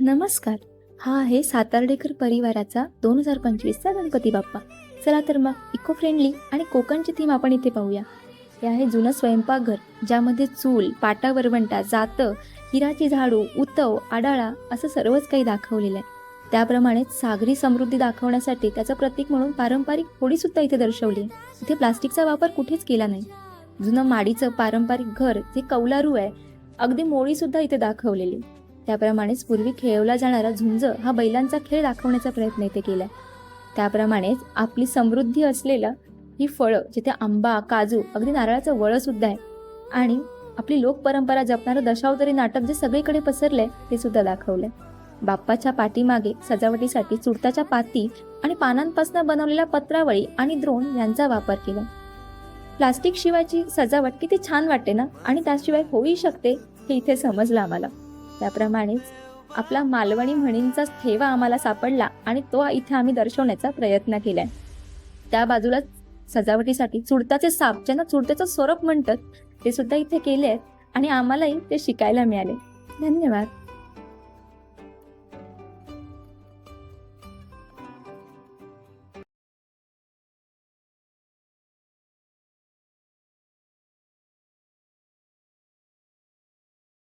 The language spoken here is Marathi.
नमस्कार. हा आहे सातार्डेकर परिवाराचा दोन हजार पंचवीसचा गणपती बाप्पा. चला तर मग इको फ्रेंडली आणि कोकणची थीम आपण इथे पाहूया. हे आहे जुनं स्वयंपाकघर ज्यामध्ये चूल पाटा वरवंटा जातं हिराची झाडू उतव आडाळा असं सर्वच काही दाखवलेलं आहे. त्याप्रमाणेच सागरी समृद्धी दाखवण्यासाठी त्याचं प्रतीक म्हणून पारंपरिक होडीसुद्धा इथे दर्शवली इथे प्लास्टिकचा वापर कुठेच केला नाही. जुनं माडीचं पारंपरिक घर जे कौलारू आहे अगदी मोळीसुद्धा इथे दाखवलेली. त्याप्रमाणेच पूर्वी खेळवला जाणारा झुंज हा बैलांचा खेळ दाखवण्याचा प्रयत्न इथे केला. त्याप्रमाणेच आपली समृद्धी असलेलं ही फळं जिथे आंबा काजू अगदी नारळाचं वळं सुद्धा आहे. आणि आपली लोकपरंपरा जपणारं दशावतारी नाटक जे सगळीकडे पसरलंय ते सुद्धा दाखवलंय. बाप्पाच्या पाठीमागे सजावटीसाठी चुडताच्या पाती आणि पानांपासून बनवलेल्या पत्रावळी आणि द्रोण यांचा वापर केला. प्लास्टिक शिवायची सजावट किती छान वाटते ना? आणि त्याशिवाय होऊही शकते हे इथे समजलं आम्हाला. त्याप्रमाणेच आपला मालवणी म्हणींचा ठेवा आम्हाला सापडला आणि तो इथे आम्ही दर्शवण्याचा प्रयत्न केलाय. त्या बाजूला सजावटीसाठी चुडताचे साप ज्यांना चुडत्याचं स्वरूप म्हणतात ते सुद्धा इथे केले आहेत आणि आम्हालाही ते शिकायला मिळाले. धन्यवाद.